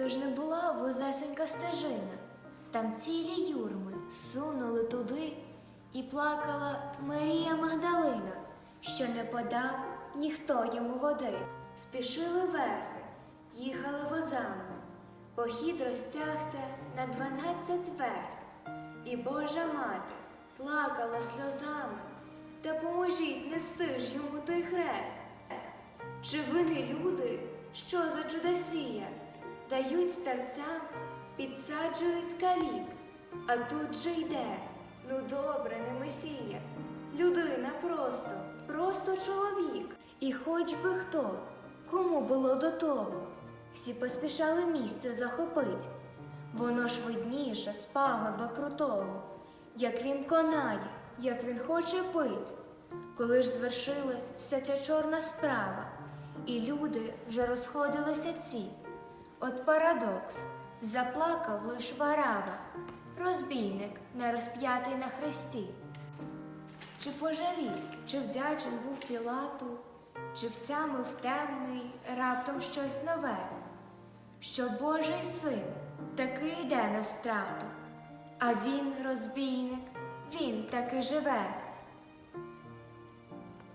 Тож не була вузесенька стежина, там цілі юрми сунули туди, і плакала Марія Магдалина, що не подав ніхто йому води. Спішили верхи, їхали возами. Похід розтягся на дванадцять верст, і Божа мати плакала сльозами. Та поможіть нести ж йому той хрест. Чи ви не люди, що за чудосія? Дають старцям, підсаджують калік, а тут же йде, ну добре, не месія. Людина просто, просто чоловік. І хоч би хто, кому було до того, всі поспішали місце захопить. Воно ж видніше з пагорба крутого, як він конає, як він хоче пить. Коли ж звершилась вся ця чорна справа, і люди вже розходилися ці. От парадокс. Заплакав лиш варава, розбійник, не розп'ятий на хресті. Чи пожалів, чи вдячен був Пілату, чи втямив темний раптом щось нове, що Божий син таки йде на страту, а він, розбійник, він таки живе.